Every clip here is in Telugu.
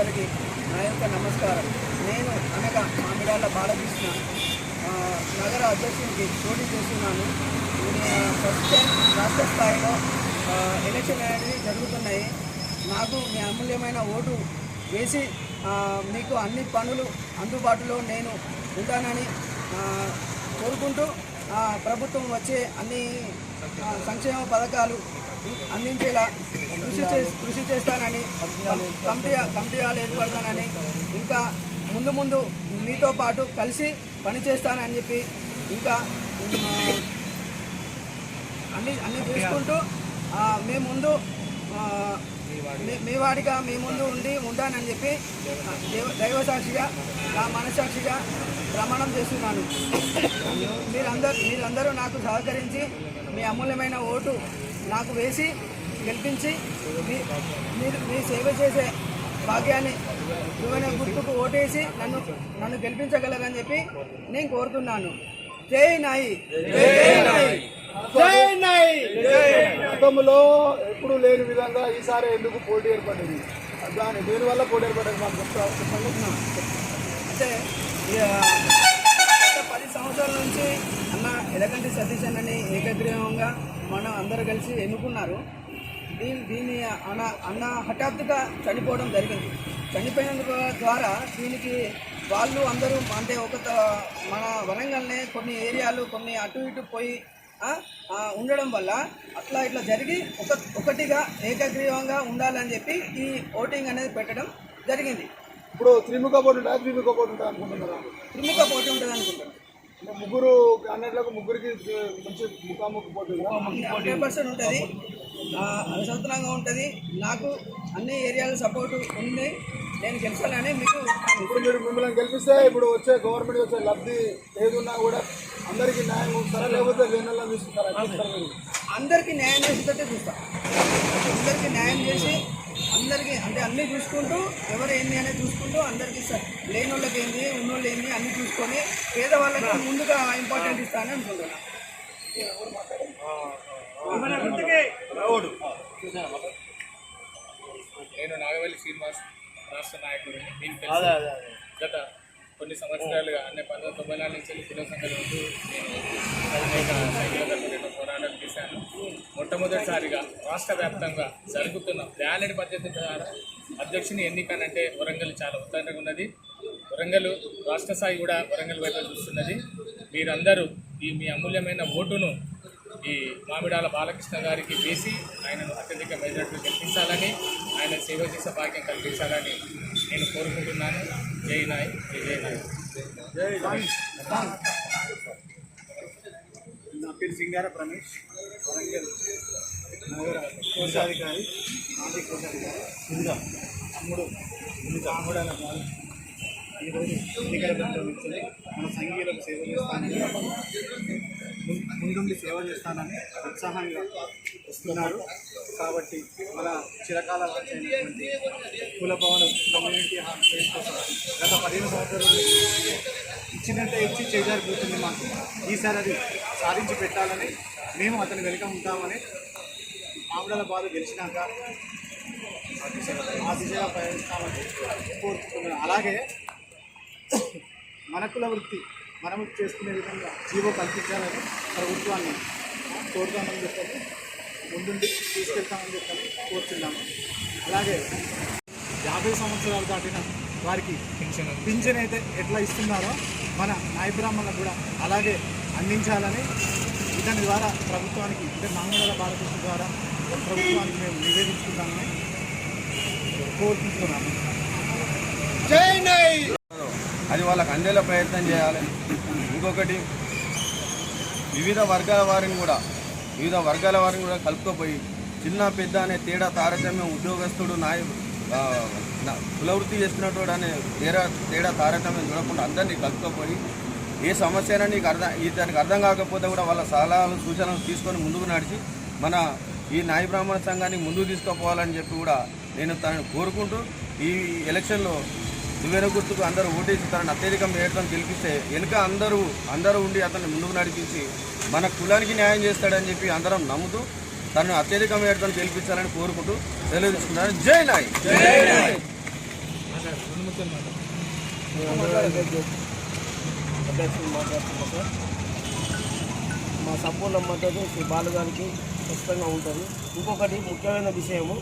సోదరులందరికీ నా యొక్క నమస్కారం. నేను అనగా మామిడాల బాలకృష్ణ నగర అధ్యక్షునికి పోటీ చేస్తున్నాను. ఫస్ట్ టైం రాష్ట్ర స్థాయిలో ఎలక్షన్ అనేది జరుగుతున్నాయి. నాకు మీ అమూల్యమైన ఓటు వేసి మీకు అన్ని పనులు అందుబాటులో నేను ఉంటానని కోరుకుంటూ ప్రభుత్వం వచ్చే అన్ని సంక్షేమ పథకాలు అందించేలా కృషి చే కృషి చేస్తానని కమిటీ కమిటీ ఏర్పడతానని ఇంకా ముందు ముందు మీతో పాటు కలిసి పనిచేస్తానని చెప్పి ఇంకా అన్ని అన్ని చూసుకుంటూ మీ ముందు మీ- వాడిగా మీ ముందు ఉండి ఉంటానని చెప్పి దైవ- దైవ సాక్షిగా నా మనసాక్షిగా ప్రమాణం చేస్తున్నాను. మీరందరూ మీరందరూ నాకు సహకరించి మీ అమూల్యమైన ఓటు నాకు వేసి గెలిపించి మీ- మీరు మీ సేవ చేసే భాగ్యాన్ని విలువైన గుర్తుకు ఓటేసి నన్ను నన్ను గెలిపించగలరని చెప్పి నేను కోరుతున్నాను. జై నాయి. జై నాయి. గతంలో ఎప్పుడు లేని విధంగా ఈసారి ఎందుకు పోటీ ఏర్పడింది? దాని దేనివల్ల పోటీ ఏర్పడింది? మాకు చెప్తా చెప్పండి. అంటే పది సంవత్సరాల నుంచి అన్న ఎలగంటి సతీష్ అన్నని ఏకగ్రీవంగా మనం అందరూ కలిసి ఎన్నుకున్నారు. దీని దీన్ని అన్న అన్న హఠాత్తుగా చనిపోవడం జరిగింది. చనిపోయినందుకు ద్వారా దీనికి వాళ్ళు అందరూ అంటే ఒక మన వరంగల్నే కొన్ని ఏరియాలు కొన్ని అటు ఇటు పోయి ఉండడం వల్ల అట్లా ఇట్లా జరిగి ఒక ఒకటిగా ఏకగ్రీవంగా ఉండాలని చెప్పి ఈ ఓటింగ్ అనేది పెట్టడం జరిగింది. ఇప్పుడు త్రిముఖ పోటీ ఉంటా త్రిముఖ పోటీ ఉంటా అనుకుంటున్నారా? త్రిముఖ పోటీ ఉంటుంది అనుకుంటాను అంటే ముగ్గురు అన్నిట్లకు ముగ్గురికి మంచి ముఖాముఖి పోటీ? హండ్రెడ్ పర్సెంట్ ఉంటుంది. అనుసంతనంగా ఉంటుంది. నాకు అన్ని ఏరియాల సపోర్ట్ ఉంది. నేను గెలిచాలని మీకు ఇప్పుడు మీరు మిమ్మల్ని గెలిపిస్తే ఇప్పుడు వచ్చే గవర్నమెంట్ వచ్చే లబ్ధి ఏదున్నా కూడా అందరికీ న్యాయం ఇస్తారా? లేకపోతే వేనల్లా తీసుకుంటారా? అందరికీ న్యాయం చేసేటట్టే చూస్తాం. అందరికీ న్యాయం చేసి అందరికీ అంటే అన్నీ చూసుకుంటూ ఎవరు ఏంది అనేది చూసుకుంటూ అందరికీ స- లేని వాళ్ళకి ఏంది ఉన్నోళ్ళు ఏంది అన్నీ చూసుకొని పేదవాళ్ళకి ముందుగా ఇంపార్టెంట్ ఇస్తానని అనుకుంటున్నాను నేను నాగవల్లి శ్రీనివాస్ రాష్ట్ర నాయకుడిని మీకు తెలుసు. గత కొన్ని సంవత్సరాలుగా అంటే పంతొమ్మిది తొంభై నాలుగు నుంచి కుల సంఘాల నేను మొట్టమొదటిసారిగా రాష్ట్ర వ్యాప్తంగా జరుగుతున్న బ్యాలెట్ పద్ధతి ద్వారా అధ్యక్షుని ఎన్నికనంటే వరంగల్ చాలా ఉత్తంగా ఉన్నది. వరంగల్ రాష్ట్ర స్థాయి కూడా వరంగల్ వైపు చూస్తున్నది. మీరందరూ ఈ మీ అమూల్యమైన ఓటును ఈ మామిడాల బాలకృష్ణ గారికి వేసి ఆయనను అత్యధిక మెజార్టీ గెలిపించాలని ఆయన సేవ చేసే భాగ్యం కల్పించాలని నేను కోరుకుంటున్నాను. జై నాయ్ జై నాయ్. నా పేరు సింగార ప్రమేష్. వరంగల్ నగర కోశాధికారి మాజీ కోశాధికారి సింగా తమ్ముడు ఇంకా తమ్ముడైన బాలు ఈరోజు ఎన్నికల బరిలో మన సంఘీయులకు సేవ చేస్తానని ముందుండి సేవ చేస్తానని ఉత్సాహంగా వస్తున్నారు కాబట్టి మన చిరకాల అయినటువంటి కుల భవన కమ్యూనిటీ హాల్ కోసం గత పదిహేను సంవత్సరాలు ఇచ్చినట్టే ఇచ్చి చేజారిపోతుంది మాకు ఈసారి అది సాధించి పెట్టాలని మేము అతని వెనుక ఉంటామని మామిడాల బాధ గెలిచినాక ఆ దిశగా ప్రయాణిస్తామని కోరుకుంటున్నాను. అలాగే మన కుల వృత్తి మనం చేసుకునే విధంగా జీవో కల్పించాలని ప్రభుత్వాన్ని కోరుతామని చెప్పని ముందుండి తీసుకెళ్తామని చెప్పని కోరుతున్నాము. అలాగే యాభై సంవత్సరాలు దాటిన వారికి పింఛను. పింఛన్ అయితే ఎట్లా ఇస్తున్నారో మన నాయ బ్రాహ్మణులకు కూడా అలాగే అందించాలని ఇతని ద్వారా ప్రభుత్వానికి అంటే మాంగళ భారతదేశం ద్వారా ప్రభుత్వానికి మేము నివేదించుకుంటామని కోరుకుంటున్నాము. అది వాళ్ళకి అందేలా ప్రయత్నం చేయాలి. ఇంకొకటి వివిధ వర్గాల వారిని కూడా వివిధ వర్గాల వారిని కూడా కలుపుకోపోయి చిన్న పెద్ద అనే తేడా తారతమ్యం ఉద్యోగస్తుడు నాయ కులవృత్తి చేస్తున్నటువంటి అనే తేడా తేడా తారతమ్యం చూడకుండా అందరినీ కలుపుకోపోయి ఏ సమస్య అయినా నీకు అర్థం ఇతనికి అర్థం కాకపోతే కూడా వాళ్ళ సలహాలు సూచనలు తీసుకొని ముందుకు నడిచి మన ఈ నాయ బ్రాహ్మణ సంఘాన్ని ముందుకు తీసుకుపోవాలని చెప్పి కూడా నేను తనని కోరుకుంటూ ఈ ఎలక్షన్లో దువ్వెన గుర్తుకు అందరూ ఓటేసి తనని అత్యధిక మేరతో గెలిపిస్తే వెనుక అందరూ అందరూ ఉండి అతన్ని ముందుకు నడిపించి మన కులానికి న్యాయం చేస్తాడని చెప్పి అందరం నమ్ముతూ తనను అత్యధిక మేరతో గెలిపించాలని కోరుకుంటూ సెలవు తీసుకున్నాను జై నాయ్! కూర్చొని మాట. అధ్యక్షులు మాట్లాడుతున్నాం సార్ మా సంపూర్ణ మద్దతు శ్రీ బాలుగారికి ఖచ్చితంగా ఉంటుంది. ఇంకొకటి ముఖ్యమైన విషయము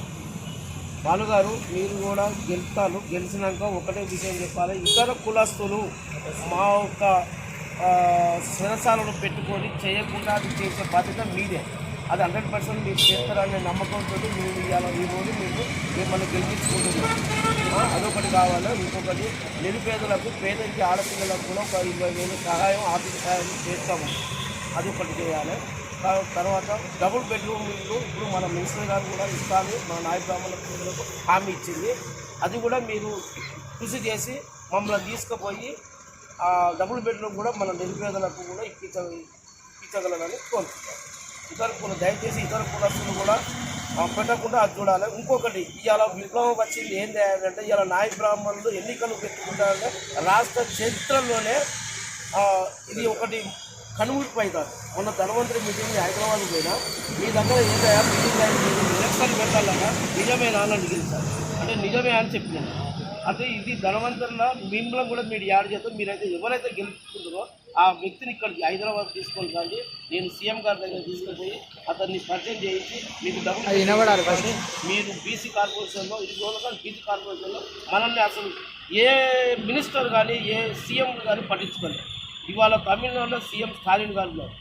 బాలుగారు మీరు కూడా గెలుస్తారు. గెలిచినాక ఒకటే విషయం చెప్పాలి. ఇతర కులస్తులు మా యొక్క శిరసాలను పెట్టుకొని చేయకుండా అది చేసే బాధ్యత మీదే. అది హండ్రెడ్ పర్సెంట్ మీరు చేస్తారనే నమ్మకంతో మీరు ఇవాళ ఈ రోజు మీరు మిమ్మల్ని గెలిపించుకుంటున్నారు అదొకటి కావాలి. ఇంకొకటి నిరుపేదలకు పేదరికి ఆడపిల్లలకు కూడా ఒక ఇరవై వేలు సహాయం ఆర్థిక సహాయం చేస్తాము. అది ఒకటి చేయాలి. తర్వాత డబుల్ బెడ్రూమ్ ఇల్లు ఇప్పుడు మన మినిస్టర్ గారు కూడా ఇస్తాను. మన నాయ బ్రాహ్మణ హామీ ఇచ్చింది. అది కూడా మీరు కృషి చేసి మమ్మల్ని తీసుకుపోయి ఆ డబుల్ బెడ్రూమ్ కూడా మన నిరుపేదలకు కూడా ఇప్పించ ఇప్పించగలరని కోరుకుంటాను ఇతర కుల దయచేసి ఇతర కులస్తులు కూడా పెట్టకుండా అది చూడాలి. ఇంకొకటి ఇవాళ విప్లవం వచ్చింది ఏం చేయాలంటే ఇవాళ నాయ బ్రాహ్మణులు ఎన్నికలు పెట్టుకుంటారంటే రాష్ట్ర చరిత్రలోనే ఇది ఒకటి కనుమూర్పు అవుతారు మొన్న ధనవంతరి మీటింగ్ హైదరాబాద్ పోయినా మీ దగ్గర ఏంటయ్యా మీటింగ్ ఎలక్షన్ పెట్టాలన్నా నిజమేనా అని అడిగింది అంటే నిజమే అని చెప్పినాను. అంటే ఇది ధనవంతుల మిమ్మల్ని కూడా మీరు యాడ్ చేస్తారు మీరైతే ఎవరైతే గెలుచుకుంటారో ఆ వ్యక్తిని ఇక్కడికి హైదరాబాద్ తీసుకొని రండి. నేను సీఎం గారి దగ్గర తీసుకుపోయి అతన్ని పరిచయం చేయించి మీకు డబ్బులు కానీ మీరు బీసీ కార్పొరేషన్లో ఇది కానీ బీసీ కార్పొరేషన్లో మనల్ని అసలు ఏ మినిస్టర్ కానీ ఏ సీఎం కానీ పట్టించుకోలేదు. ఇవాళ తమిళనాడులో సీఎం స్టాలిన్ గారు ఉన్నారు.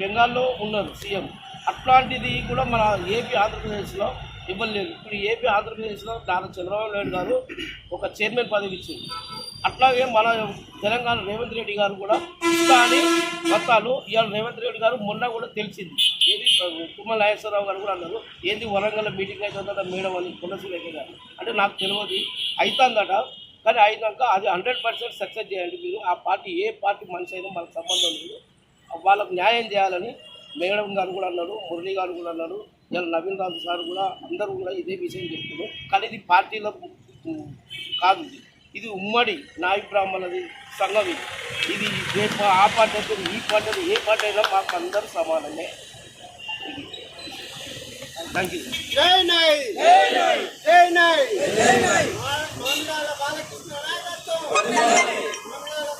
బెంగాల్లో ఉన్నారు సీఎం. అట్లాంటిది కూడా మన ఏపీ ఆంధ్రప్రదేశ్లో ఇవ్వలేదు. ఇప్పుడు ఏపీ ఆంధ్రప్రదేశ్లో నారా చంద్రబాబు నాయుడు గారు ఒక చైర్మన్ పదవి ఇచ్చింది అట్లాగే మన తెలంగాణ రేవంత్ రెడ్డి గారు కూడా ఇస్తా అని వస్తాలు ఇవాళ రేవంత్ రెడ్డి గారు మొన్న కూడా తెలిసింది. ఏది తుమ్మల నాగేశ్వరరావు గారు కూడా అన్నారు ఏంది వరంగల్ మీటింగ్ అవుతుందట మేడం అని తులసి గారు అంటే నాకు తెలియదు అవుతుందట కానీ అయినాక అది హండ్రెడ్ పర్సెంట్ సక్సెస్ చేయండి మీరు. ఆ పార్టీ ఏ పార్టీ మనిషి అయినా మనకు సంబంధం లేదు. వాళ్ళకు న్యాయం చేయాలని మేడం గారు కూడా అన్నారు మురళి గారు కూడా అన్నారు ఇలా నవీన్ రాజు సార్ కూడా అందరూ కూడా ఇదే విషయం చెప్తున్నారు. కానీ ఇది పార్టీలో ఉమ్, కాదు ఇది. ఉమ్మడి నాయ బ్రాహ్మణది సంఘం ఇది. ఇది ఏ ఆ పార్టీ అయితే ఈ పార్టీ అయితే ఏ పార్టీ అయినా మాకు అందరూ సమానమే. ఇది. థ్యాంక్ యూ జై నై జై నై జై నై జై నై బాలకృష్ణ నాయకత్వం!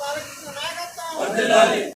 బాలకృష్ణ నాయకత్వం!